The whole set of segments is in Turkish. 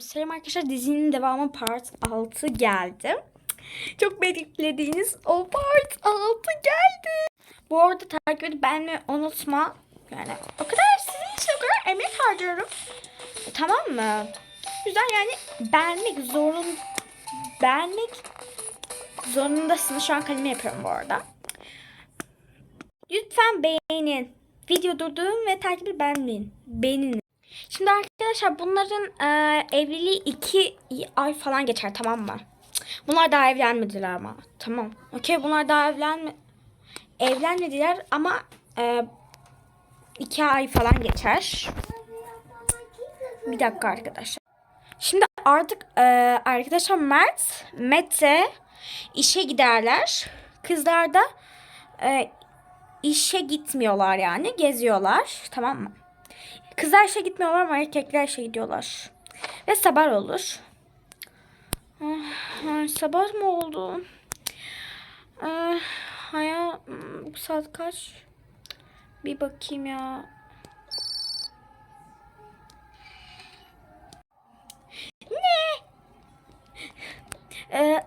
Selam arkadaşlar dizinin devamı part 6 geldi. Çok beklediğiniz o part 6 geldi. Bu arada takip edip beğenmeyi unutma. Yani o kadar sizin için o kadar emek harcıyorum. E, tamam mı? Güzel yani beğenmek zorun beğenmek zorundasınız. Şu an kalemi yapıyorum bu arada. Lütfen beğenin. Video durdurun ve takibi beğenmeyin. Beğenin. Şimdi arkadaşlar bunların e, evliliği iki ay falan geçer tamam mı? Bunlar daha evlenmediler ama. Tamam. Okey bunlar daha evlenme evlenmediler ama e, iki ay falan geçer. Bir dakika arkadaşlar. Şimdi artık e, arkadaşlar Mert, Mete işe giderler. Kızlar da e, işe gitmiyorlar yani geziyorlar tamam mı? Kızlar işe gitmiyorlar ama erkekler işe gidiyorlar. Ve sabah olur. Ah, sabah mı oldu? Ah, haya hmm, saat kaç? Bir bakayım ya. Ne? Ee,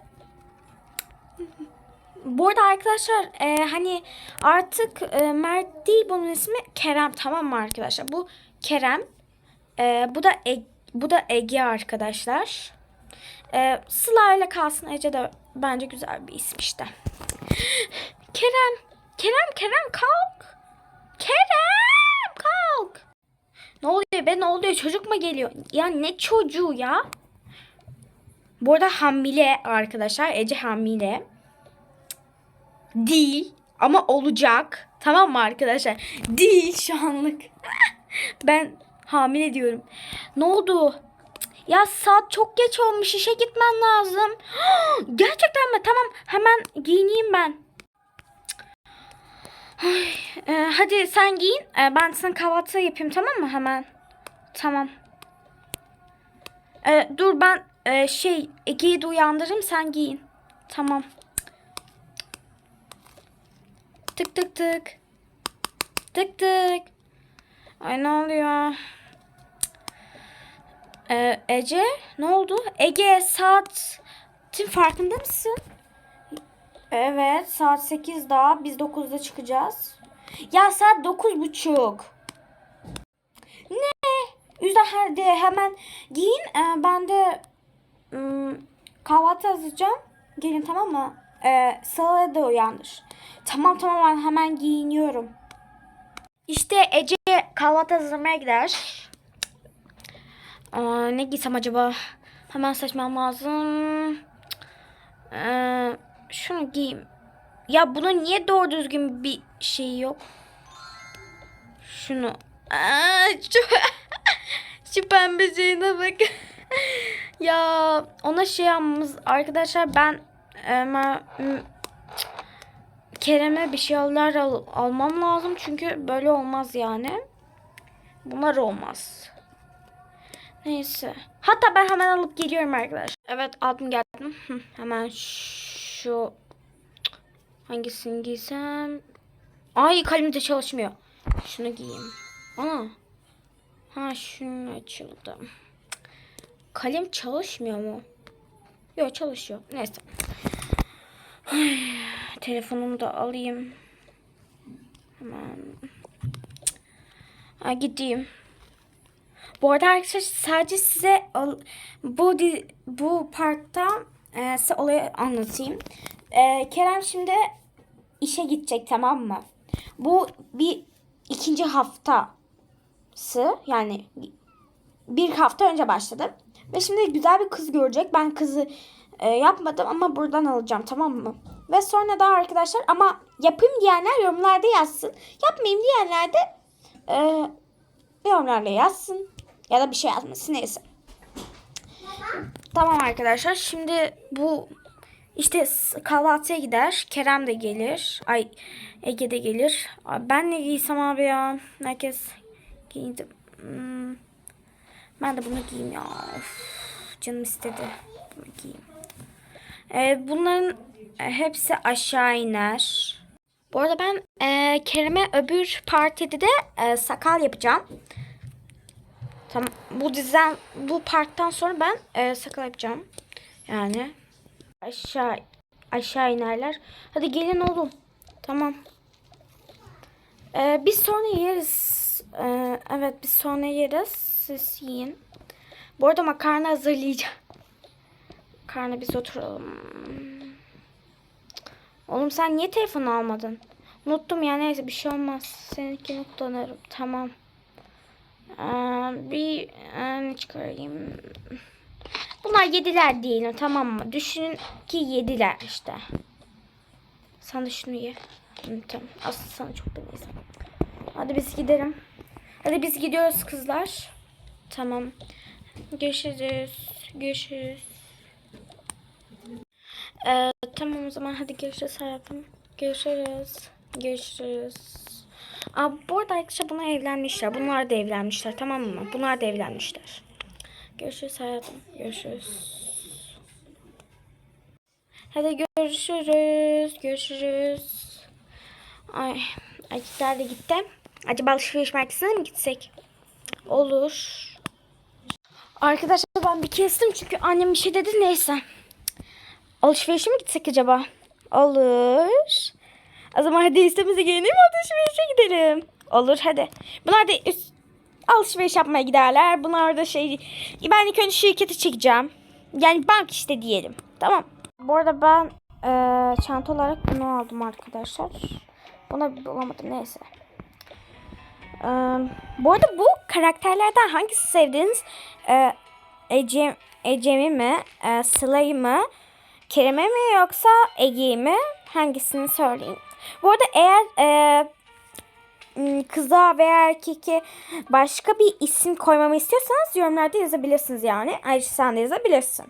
bu arada arkadaşlar e, hani artık e, Mert değil bunun ismi Kerem tamam mı arkadaşlar? Bu Kerem. E, bu da e, bu da Ege arkadaşlar. E, Sıla ile kalsın Ece de bence güzel bir isim işte. Kerem. Kerem Kerem kalk. Kerem kalk. Ne oluyor be ne oluyor çocuk mu geliyor? Ya ne çocuğu ya? Bu arada hamile arkadaşlar. Ece hamile. Değil ama olacak. Tamam mı arkadaşlar? Değil şu anlık. ben hamile diyorum. Ne oldu? Ya saat çok geç olmuş. İşe gitmen lazım. Gerçekten mi? Tamam hemen giyineyim ben. Ay, e, hadi sen giyin. E, ben sana kahvaltı yapayım tamam mı hemen? Tamam. E, dur ben e, şey Ege'yi de uyandırırım sen giyin. Tamam. Tık tık tık. Tık tık. Ay ne oluyor? Ee, Ece ne oldu? Ege saat farkında mısın? Evet saat 8 daha biz 9'da çıkacağız. Ya saat 9.30. Ne? Yüzden hadi hemen giyin. Ee, ben de ım, kahvaltı hazırlayacağım. Gelin tamam mı? Ee, Sıla'yı da uyandır. Tamam tamam ben hemen giyiniyorum. İşte Ece kahvaltı hazırlamaya gider. Aa, ne giysem acaba? Hemen seçmem lazım. Ee, şunu giyeyim. Ya bunun niye doğru düzgün bir şey yok? Şunu. Aa, şu, pembe şeyine bak. ya ona şey yapmamız arkadaşlar ben Ömer Kerem'e bir şeyler al, almam lazım çünkü böyle olmaz yani. Bunlar olmaz. Neyse. Hatta ben hemen alıp geliyorum arkadaşlar. Evet aldım geldim. Hemen şu hangisini giysem? Ay kalem de çalışmıyor. Şunu giyeyim. Ana. Ha şunu açıldı. Kalem çalışmıyor mu? Yok çalışıyor. Neyse. Ay, telefonumu da alayım. Hemen. Ha, gideyim. Bu arada arkadaşlar sadece size bu bu parkta e, size olayı anlatayım. E, Kerem şimdi işe gidecek tamam mı? Bu bir ikinci haftası yani bir hafta önce başladı. Ve şimdi güzel bir kız görecek. Ben kızı e, yapmadım ama buradan alacağım tamam mı? Ve sonra da arkadaşlar ama yapayım diyenler yorumlarda yazsın. Yapmayayım diyenler de e, yorumlarda yazsın. Ya da bir şey yazmasın neyse. Tamam arkadaşlar şimdi bu işte kahvaltıya gider. Kerem de gelir. Ay Ege de gelir. Ben ne giysem abi ya. Herkes giydi. Hmm. Ben de bunu giyeyim ya. Of, canım istedi. Bunu giyeyim. Ee, bunların hepsi aşağı iner. Bu arada ben e, Kerem'e öbür partide de e, sakal yapacağım. Tamam. Bu diziden bu parttan sonra ben e, sakal yapacağım. Yani aşağı aşağı inerler. Hadi gelin oğlum. Tamam. E, biz sonra yeriz. E, evet biz sonra yeriz. Siz yiyin. Bu arada makarna hazırlayacağım. Makarna biz oturalım. Oğlum sen niye telefonu almadın? Unuttum ya neyse bir şey olmaz. Seninkini kullanırım. Tamam. Ee, bir e, çıkarayım. Bunlar yediler diyelim tamam mı? Düşünün ki yediler işte. Sen de şunu ye. Tamam. Aslında sana çok da neyse. Hadi biz gidelim. Hadi biz gidiyoruz kızlar. Tamam. Görüşürüz. Görüşürüz. Ee, tamam o zaman hadi görüşürüz hayatım. Görüşürüz. Görüşürüz. Aa, bu arada arkadaşlar bunlar evlenmişler. Bunlar da evlenmişler tamam mı? Bunlar da evlenmişler. Görüşürüz hayatım. Görüşürüz. Hadi görüşürüz. Görüşürüz. Ay, erkekler de gitti. Acaba alışveriş merkezine mi gitsek? Olur. Arkadaşlar ben bir kestim çünkü annem bir şey dedi neyse. Alışverişe mi gitsek acaba? Olur. O zaman hadi üstümüzü giyinelim alışverişe gidelim. Olur hadi. Bunlar da üst, alışveriş yapmaya giderler. Bunlar da şey... Ben ilk önce şirketi çekeceğim. Yani bank işte diyelim. Tamam. Bu arada ben eee, çanta olarak bunu aldım arkadaşlar. Buna bulamadım neyse. Eee, bu arada bu karakterlerden hangisi sevdiğiniz? Eee Ece, Ecem'i mi? Eee Sıla'yı mı? Kerem'e mi yoksa Ege'yi mi? Hangisini söyleyin. Bu arada eğer m, kıza veya erkeke başka bir isim koymamı istiyorsanız yorumlarda yazabilirsiniz yani. Ayrıca sen de yazabilirsin.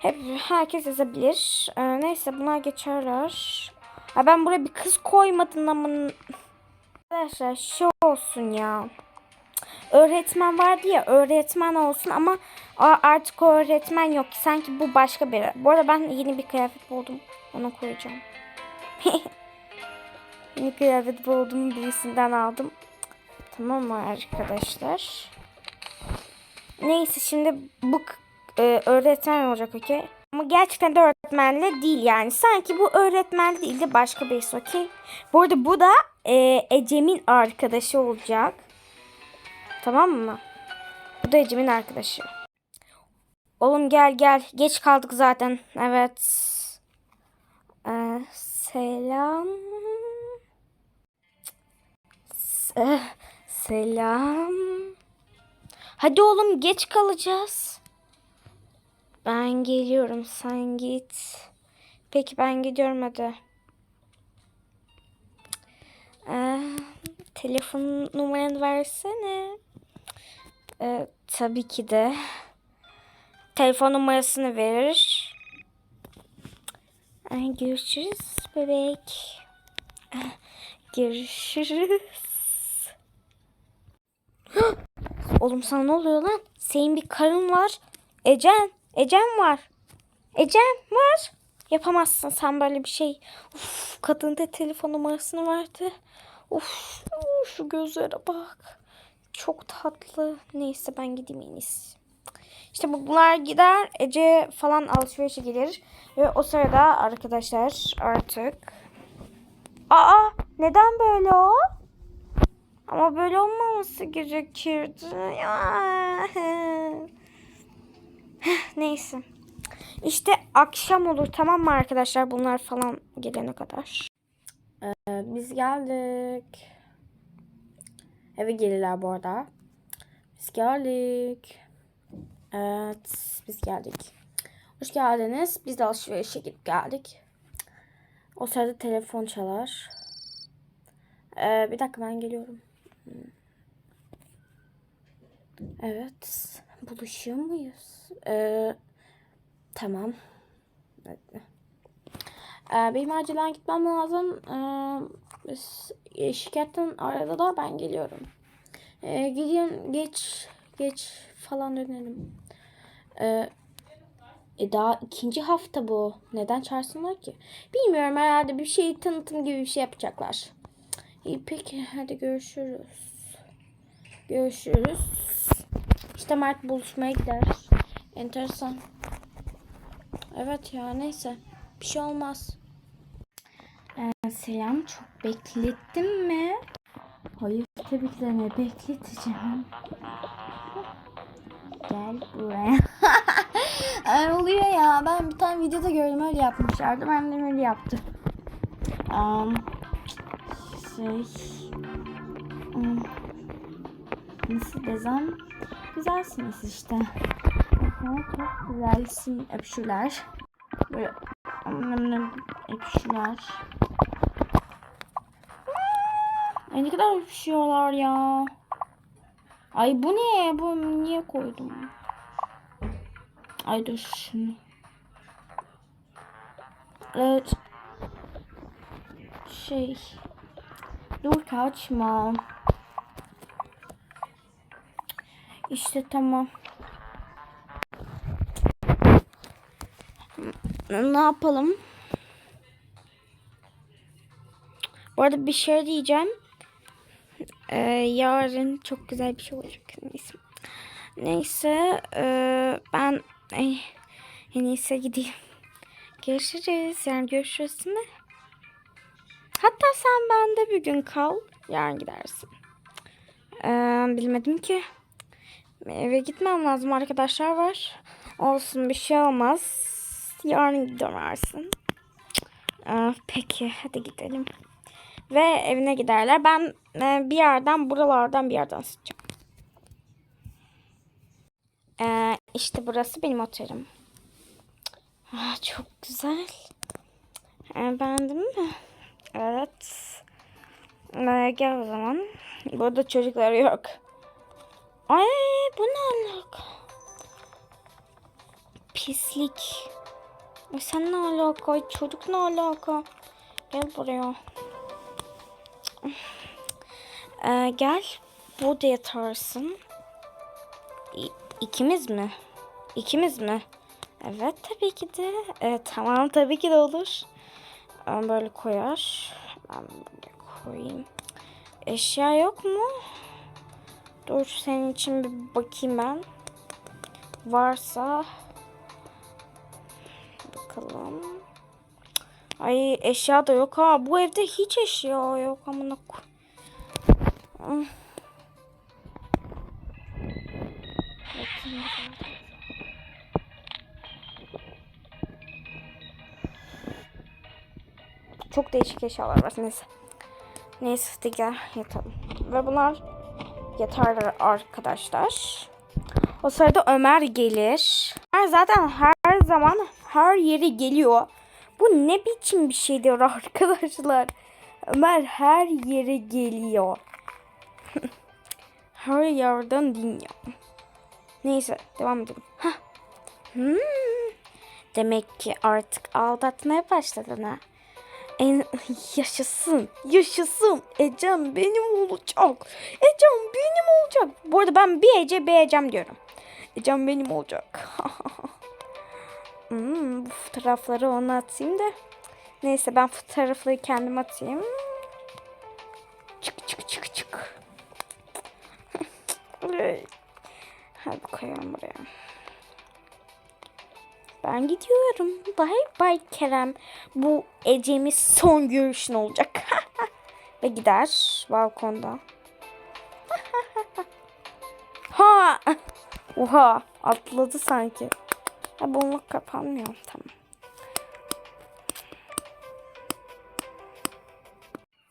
Hep herkes yazabilir. Ee, neyse bunlar geçerler. Ha, ben buraya bir kız koymadım ama arkadaşlar şu olsun ya. Öğretmen vardı ya öğretmen olsun ama artık o öğretmen yok. Sanki bu başka biri. Bu arada ben yeni bir kıyafet buldum. Onu koyacağım. yeni kıyafet buldum birisinden aldım. Tamam mı arkadaşlar? Neyse şimdi bu e, öğretmen olacak okey. Ama gerçekten de öğretmenle değil yani. Sanki bu öğretmen değil de başka birisi okey. Bu arada bu da e, Ecem'in arkadaşı olacak. Tamam mı? Bu da Ecem'in arkadaşı. Oğlum gel gel. Geç kaldık zaten. Evet. Ee, selam. Se- selam. Hadi oğlum geç kalacağız. Ben geliyorum sen git. Peki ben gidiyorum hadi. Ee, telefon numaranı versene. Ee, tabii ki de. Telefon numarasını verir. Ay, görüşürüz bebek. Ah, Görüşürüz. Oğlum sana ne oluyor lan? Senin bir karın var. Ecem. Ecem var. Ecem var. Yapamazsın sen böyle bir şey. Uf, kadın da telefon numarasını verdi. Uf, uf, şu gözlere bak. Çok tatlı. Neyse ben gideyim en. İşte bu- bunlar gider. Ece falan alışverişe gelir. Ve o sırada arkadaşlar artık. Aa neden böyle o? Ama böyle olmaması gerekirdi. Neyse. İşte akşam olur tamam mı arkadaşlar bunlar falan gelene kadar. Ee, biz geldik. Eve gelirler bu arada. Biz geldik. Evet biz geldik. Hoş geldiniz. Biz de alışverişe gidip geldik. O sırada telefon çalar. Ee, bir dakika ben geliyorum. Evet. Buluşuyor muyuz? Ee, tamam. Bekle. Ee, benim acilen gitmem lazım. Ee, biz- şirketten aradı da ben geliyorum. Ee, gidin geç geç falan dönelim. Ee, e daha ikinci hafta bu. Neden çağırsınlar ki? Bilmiyorum herhalde bir şey tanıtım gibi bir şey yapacaklar. İyi peki hadi görüşürüz. Görüşürüz. işte Mert buluşmaya gideriz. Enteresan. Evet ya neyse. Bir şey olmaz. Ee, selam çok beklettim mi? Hayır tabii ki de ne bekleteceğim. Gel buraya. Ay, oluyor ya. Ben bir tane videoda gördüm öyle yapmışlardı. Ben de öyle yaptım. Um, şey... um, nasıl desem? Güzelsiniz işte. Çok güzelsin. Öpüşürler. Böyle öpüşürler. Ay ne kadar öpüşüyorlar ya. Ay bu ne? Bu niye koydum? Ay dur şunu. Evet. Şey. Dur kaçma. İşte tamam. Ne yapalım? Bu arada bir şey diyeceğim. Ee, yarın çok güzel bir şey olacak. Neyse. Neyse. ee, ben ay, en iyisi gideyim. Görüşürüz. Yani görüşürüz mi? Hatta sen bende bir gün kal. Yarın gidersin. Ee, bilmedim ki. Eve gitmem lazım. Arkadaşlar var. Olsun bir şey olmaz. Yarın dönersin. Ee, peki hadi gidelim. Ve evine giderler. Ben e, bir yerden buralardan bir yerden sıçacağım. Ee, işte burası benim otelim. Ah, çok güzel. Ee, beğendin mi? Evet. Ee, gel o zaman. Burada çocuklar yok. Ay bu ne alaka? Pislik. Sen ne alaka? Çocuk ne alaka? Gel buraya. Ee, gel. Burada yatarsın. İ- ikimiz mi? İkimiz mi? Evet tabii ki de. Evet, tamam tabii ki de olur. Ben böyle koyar. Ben böyle koyayım. Eşya yok mu? Dur senin için bir bakayım ben. Varsa bakalım. Ay eşya da yok ha. Bu evde hiç eşya yok amına ko-. Bakayım bakalım. Çok değişik eşyalar var. Neyse. Neyse hadi gel yatalım. Ve bunlar yatarlar arkadaşlar. O sırada Ömer gelir. Ömer zaten her zaman her yere geliyor. Bu ne biçim bir şeydir arkadaşlar. Ömer her yere geliyor. her yerden dinliyor. Neyse devam edelim. Hah. Hmm. Demek ki artık aldatmaya başladın ha. En yaşasın, yaşasın. Ecem benim olacak. Ecem benim olacak. Bu arada ben bir Ece bir Ecem diyorum. Ecem benim olacak. hmm, bu fotoğrafları ona atayım da. Neyse ben fotoğrafları kendim atayım. Hadi koyalım buraya. Ben gidiyorum. Bay bay Kerem. Bu Ecem'in son görüşün olacak. Ve gider balkonda. ha! Oha! Atladı sanki. Ha bununla kapanmıyor. Tamam.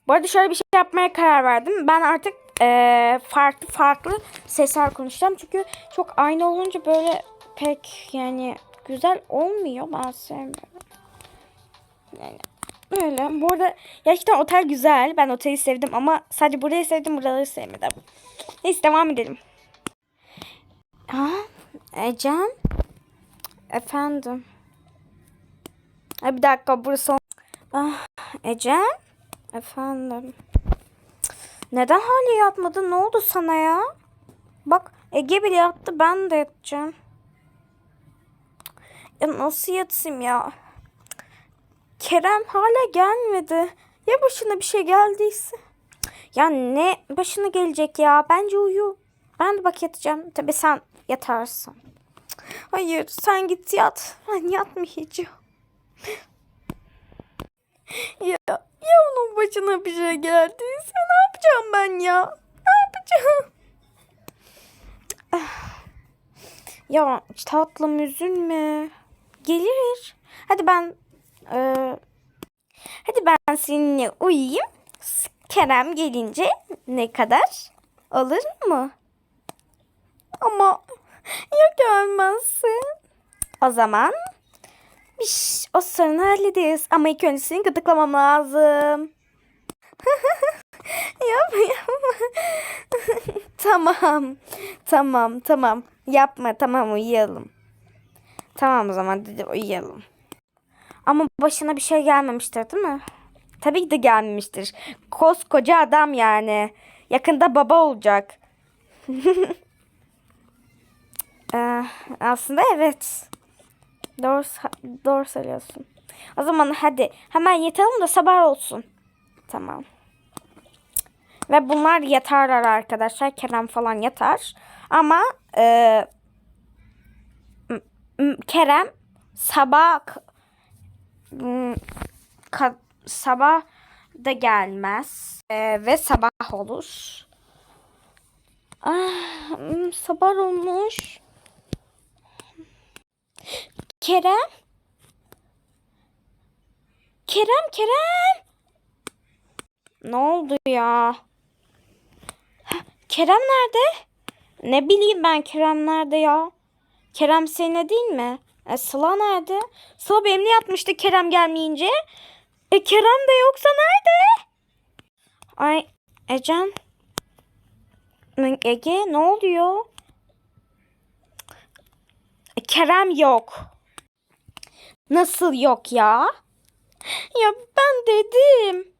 Bu arada şöyle bir şey yapmaya karar verdim. Ben artık eee, farklı farklı sesler konuşacağım. Çünkü çok aynı olunca böyle pek yani güzel olmuyor. Ben sevmiyorum. Yani öyle. Bu arada gerçekten otel güzel. Ben oteli sevdim ama sadece burayı sevdim. Buraları sevmedim. Neyse devam edelim. Ha, Ecem. Efendim. Ha, bir dakika burası. Ah, Ecem. Efendim. Neden hala yatmadın? Ne oldu sana ya? Bak Ege bile yattı. Ben de yatacağım. Ya nasıl yatayım ya? Kerem hala gelmedi. Ya başına bir şey geldiyse? Ya ne başına gelecek ya? Bence uyu. Ben de bak yatacağım. Tabi sen yatarsın. Hayır sen git yat. Ben yatmayacağım. Ya, ya onun başına bir şey geldiyse yapacağım ben ya? Ne yapacağım? Ya tatlım üzülme. Gelir. Hadi ben eee, hadi ben seninle uyuyayım. Kerem gelince ne kadar olur mu? Ama ya gelmezse? O zaman biz o sorunu hallederiz. Ama ilk önce seni gıdıklamam lazım. yapma yapma. tamam. Tamam tamam. Yapma tamam uyuyalım. Tamam o zaman dedi uyuyalım. Ama başına bir şey gelmemiştir değil mi? Tabii ki de gelmemiştir. Koskoca adam yani. Yakında baba olacak. Ee, aslında evet. Doğru, doğru söylüyorsun. O zaman hadi hemen yatalım da sabah olsun. Tamam. Ve bunlar yatarlar arkadaşlar. Kerem falan yatar. Ama e, Kerem sabah sabah da gelmez. E, ve sabah olur. Ah, sabah olmuş. Kerem? Kerem, Kerem. Ne oldu ya? Kerem nerede? Ne bileyim ben Kerem nerede ya? Kerem seninle değil mi? E, Sıla nerede? Sıla benimle yatmıştı Kerem gelmeyince. E Kerem de yoksa nerede? Ay Ecem. Ege ne oluyor? E, Kerem yok. Nasıl yok ya? Ya ben dedim.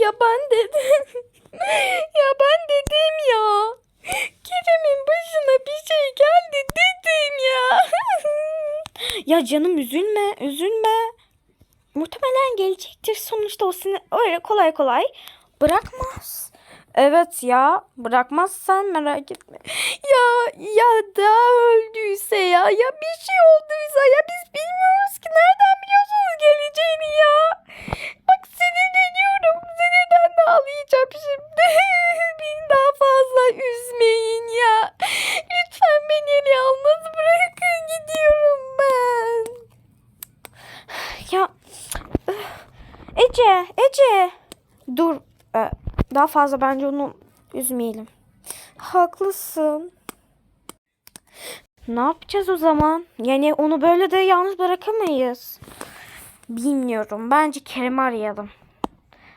Ya ben dedim. ya ben dedim ya. Kerem'in başına bir şey geldi dedim ya. ya canım üzülme, üzülme. Muhtemelen gelecektir sonuçta o seni öyle kolay kolay bırakmaz. Evet ya bırakmaz sen merak etme. Ya ya da öldüyse ya ya bir şey olduysa ya biz bilmiyoruz ki nereden biliyorsunuz geleceğini ya. Bak sinirleniyorum sinirden de ağlayacağım şimdi. Beni daha fazla üzmeyin ya. Lütfen beni yalnız bırakın gidiyorum ben. Ya Ece, Ece. Dur. Ee, Daha fazla bence onu üzmeyelim. Haklısın. Ne yapacağız o zaman? Yani onu böyle de yalnız bırakamayız. Bilmiyorum. Bence Kerem'i arayalım.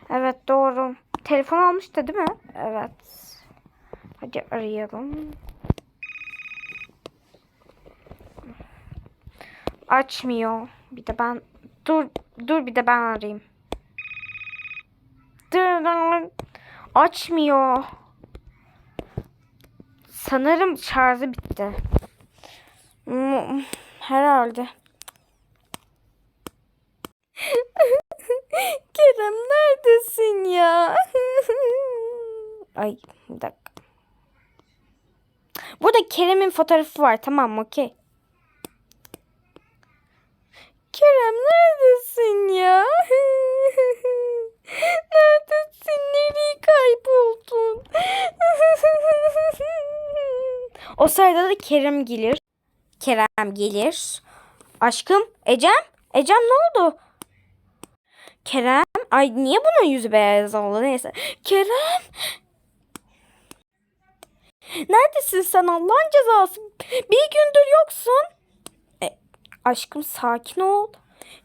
Evet doğru. Telefon almıştı değil mi? Evet. Hadi arayalım. Açmıyor. Bir de ben dur dur bir de ben arayayım. Dur. Açmıyor. Sanırım şarjı bitti. Herhalde. Kerem neredesin ya? Ay bir dakika. Burada Kerem'in fotoğrafı var tamam mı? Okey. Kerem neredesin ya? neredesin? Nereye kayboldun? o sırada da Kerem gelir. Kerem gelir. Aşkım Ecem? Ecem ne oldu? Kerem? Ay niye bunun yüzü beyaz oldu? Neyse. Kerem? Neredesin sen Allah'ın cezası? Bir gündür yoksun. E, aşkım sakin ol.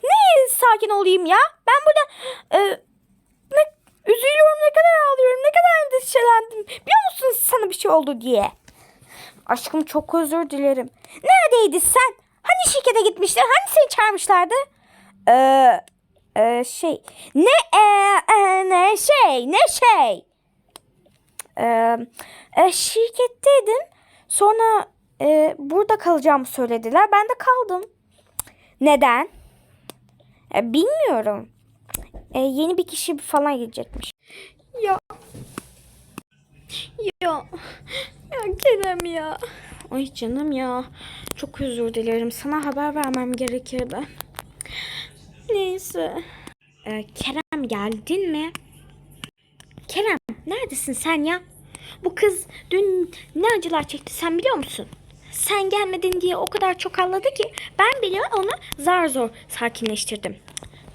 Ne sakin olayım ya? Ben burada e, üzülüyorum ne kadar ağlıyorum ne kadar endişelendim. Biliyor musun sana bir şey oldu diye. Aşkım çok özür dilerim. Neredeydin sen? Hani şirkete gitmiştin? Hani seni çağırmışlardı? Ee, e, şey ne e, e, ne şey ne şey e, e, şirketteydim sonra e, burada kalacağımı söylediler ben de kaldım neden e, bilmiyorum e, yeni bir kişi falan gelecekmiş ya Ya, ya Kerem ya. Ay canım ya. Çok özür dilerim. Sana haber vermem gerekirdi. Neyse. Ee, Kerem geldin mi? Kerem neredesin sen ya? Bu kız dün ne acılar çekti sen biliyor musun? Sen gelmedin diye o kadar çok ağladı ki ben bile onu zar zor sakinleştirdim.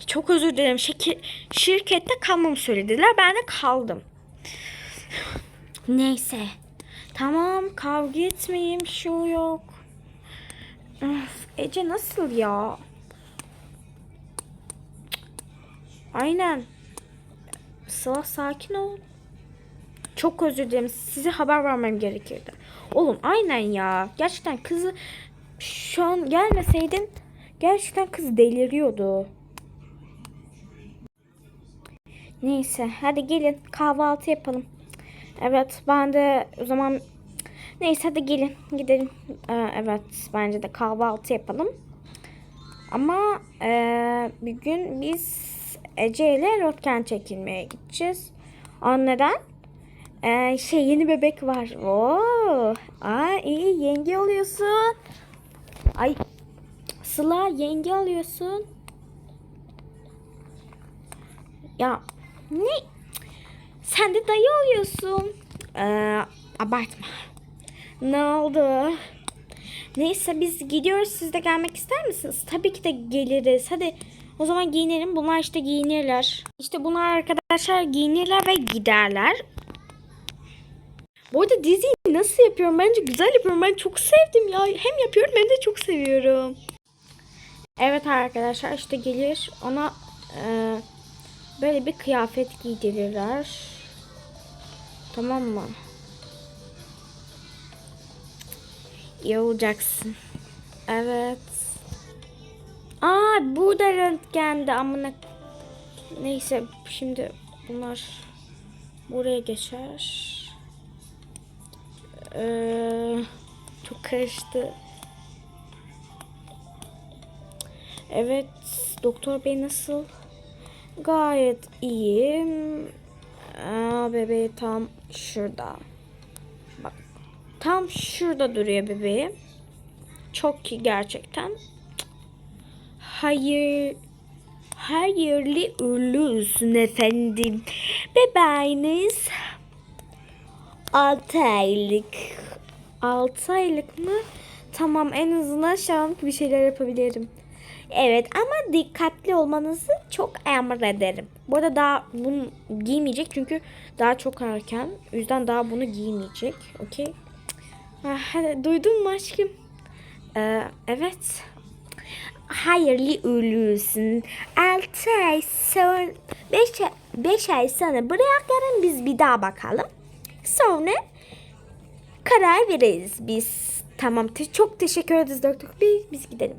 Çok özür dilerim. Şeki, şirkette kalmamı söylediler. Ben de kaldım. Neyse. Tamam kavga etmeyeyim. Şu yok. Öf, Ece nasıl ya? Aynen. Sıla sakin ol. Çok özür dilerim. Size haber vermem gerekirdi. Oğlum aynen ya. Gerçekten kızı şu an gelmeseydin gerçekten kız deliriyordu. Neyse hadi gelin kahvaltı yapalım. Evet ben de o zaman neyse hadi gelin gidelim. Ee, evet bence de kahvaltı yapalım. Ama ee, bir gün biz Ece ile röntgen çekilmeye gideceğiz. O neden? Ee, şey yeni bebek var. Oo, aa, iyi yenge oluyorsun. Ay Sıla yenge alıyorsun. Ya ne? Sen de dayı oluyorsun. Ee, abartma. Ne oldu? Neyse biz gidiyoruz. Siz de gelmek ister misiniz? Tabii ki de geliriz. Hadi o zaman giyinelim. Bunlar işte giyinirler. İşte bunlar arkadaşlar giyinirler ve giderler. Bu arada diziyi nasıl yapıyorum? Bence güzel yapıyorum. Ben çok sevdim ya. Hem yapıyorum hem de çok seviyorum. Evet arkadaşlar işte gelir ona e, böyle bir kıyafet giydirirler. Tamam mı? İyi olacaksın. Evet. Aa burada röntgende amına. Neyse şimdi bunlar buraya geçer. Ee, çok karıştı. Evet, doktor bey nasıl? Gayet iyiyim. Aa, bebeği tam şurada. Bak, tam şurada duruyor bebeğim. Çok iyi gerçekten. Hayır. Hayırlı uğurlu olsun efendim. Bebeğiniz 6 aylık. 6 aylık mı? Tamam en azından şu an bir şeyler yapabilirim. Evet ama dikkatli olmanızı çok emrederim. Bu arada daha bunu giymeyecek çünkü daha çok erken. O yüzden daha bunu giymeyecek. Okey. Ah, duydun mu aşkım? Ee, evet. Hayırlı olsun. 6 ay sonra 5 5 ay sonra bırakalım biz bir daha bakalım. Sonra karar veririz biz. Tamam te- çok teşekkür ederiz doktor bey. Biz gidelim.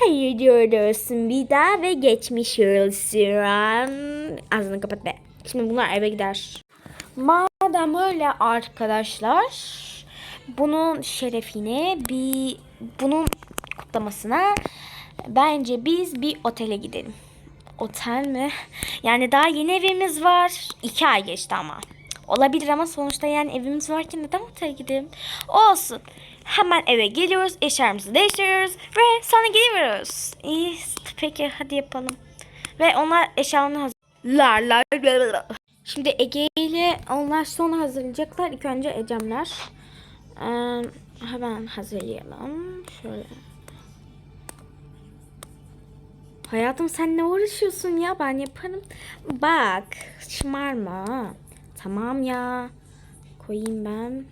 Hayırlı olsun bir daha ve geçmiş olsun. Ağzını kapat be. Şimdi bunlar eve gider. Madem öyle arkadaşlar bunun şerefine bir bunun kutlamasına bence biz bir otele gidelim. Otel mi? Yani daha yeni evimiz var. İki ay geçti ama. Olabilir ama sonuçta yani evimiz varken neden otele gidelim? Olsun. Hemen eve geliyoruz. Eşyalarımızı değiştiriyoruz. Ve sonra gidiyoruz. İyi. Peki hadi yapalım. Ve onlar eşyalarını hazırlarlar. Şimdi Ege ile onlar sonra hazırlayacaklar. İlk önce Ecemler. Ee, hemen hazırlayalım. Şöyle. Hayatım sen ne uğraşıyorsun ya ben yaparım. Bak şımarma. Tamam ya. Koyayım ben.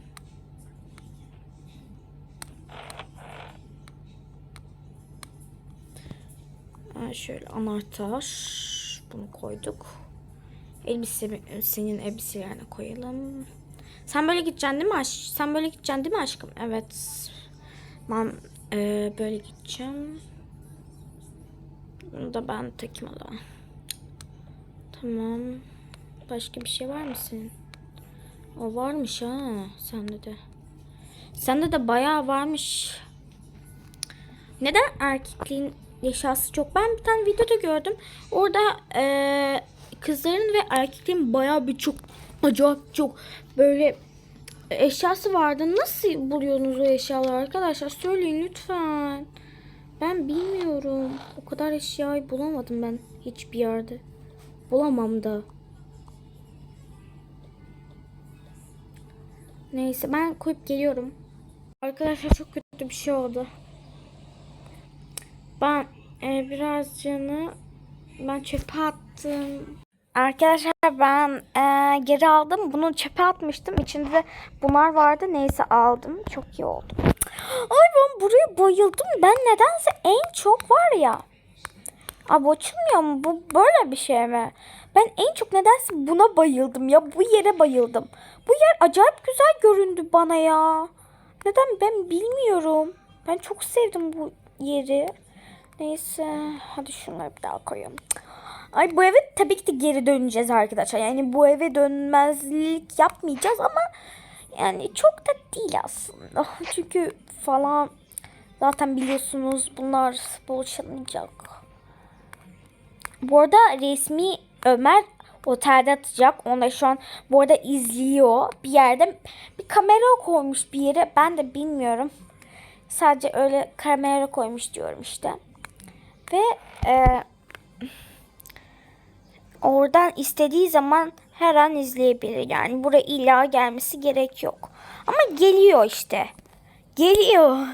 Şöyle anahtar. Bunu koyduk. Elbise senin elbiselerine koyalım. Sen böyle gideceksin değil mi aşk? Sen böyle gideceksin değil mi aşkım? Evet. Ben e, böyle gideceğim. Bunu da ben takayım o. Tamam. Başka bir şey var mı senin? O varmış ha sende de. Sende de bayağı varmış. Neden erkekliğin eşyası çok? Ben bir tane videoda gördüm. Orada eee, kızların ve erkeklerin bayağı bir çok acayip çok böyle eşyası vardı. Nasıl buluyorsunuz o eşyaları arkadaşlar? Söyleyin lütfen. Ben bilmiyorum. O kadar eşyayı bulamadım ben hiçbir yerde. Bulamam da. Neyse ben koyup geliyorum. Arkadaşlar çok kötü bir şey oldu. Ben e, birazcını ben çöpe attım. Arkadaşlar ben e, geri aldım. Bunu çöpe atmıştım. İçinde de bunlar vardı. Neyse aldım. Çok iyi oldu. Ay ben buraya bayıldım. Ben nedense en çok var ya. Abi açılmıyor mu? Bu böyle bir şey mi? Ben en çok nedense buna bayıldım ya. Bu yere bayıldım. Bu yer acayip güzel göründü bana ya. Neden ben bilmiyorum. Ben çok sevdim bu yeri. Neyse hadi şunları bir daha koyalım. Ay bu eve tabii ki de geri döneceğiz arkadaşlar. Yani bu eve dönmezlik yapmayacağız ama yani çok da değil aslında. Çünkü falan zaten biliyorsunuz bunlar boşanacak. Bu arada resmi Ömer otelde atacak. Onu da şu an bu arada izliyor. Bir yerde bir kamera koymuş bir yere. Ben de bilmiyorum. Sadece öyle kamera koymuş diyorum işte. Ve e, oradan istediği zaman her an izleyebilir. Yani buraya illa gelmesi gerek yok. Ama geliyor işte. Geliyor.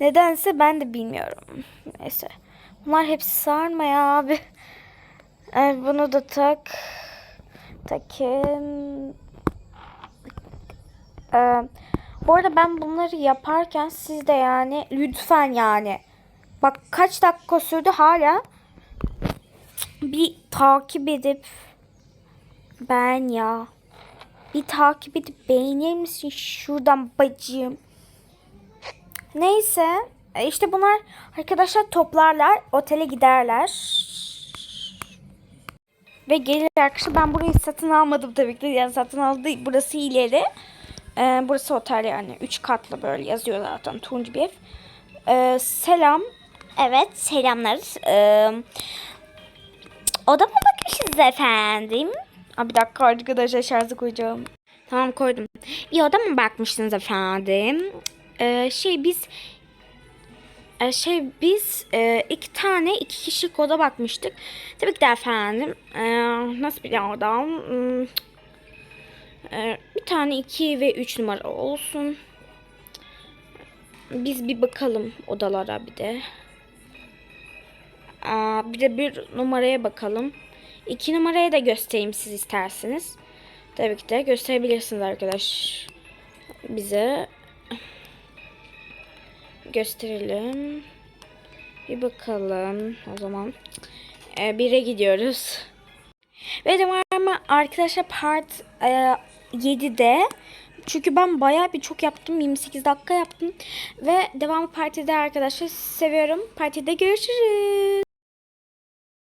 Nedense ben de bilmiyorum. Neyse. Bunlar hepsi sarma ya abi. Ay, bunu da tak. Takayım. Ee, bu arada ben bunları yaparken siz de yani lütfen yani. Bak kaç dakika sürdü hala. Bir takip edip ben ya. Bir takip edip beğenir misin şuradan bacım? Neyse. e, işte bunlar arkadaşlar toplarlar. Otele giderler. Ve gelir arkadaşlar. Ben burayı satın almadım tabii ki. Yani satın aldı. Burası ileri. Ee, burası otel yani. Üç katlı böyle yazıyor zaten. Tunç bir ev. Ee, selam. Evet selamlar. Ee, odama bakmışız efendim. Aa, bir dakika arkadaşlar şarjı koyacağım. Tamam koydum. Bir oda mı bakmışsınız efendim? Ee, şey biz e, şey biz e, iki tane iki kişilik oda bakmıştık. Tabii ki de efendim. E, nasıl bir oda? Hmm, e, bir tane iki ve üç numara olsun. Biz bir bakalım odalara bir de. Aa, bir de bir numaraya bakalım. İki numaraya da göstereyim siz isterseniz. Tabii ki de gösterebilirsiniz arkadaş. Bize gösterelim. Bir bakalım o zaman. Ee, bire gidiyoruz. Ve devamı arkadaşlar part e, 7'de. Çünkü ben bayağı bir çok yaptım. 28 dakika yaptım. Ve devamı partide arkadaşlar. Seviyorum. Partide görüşürüz.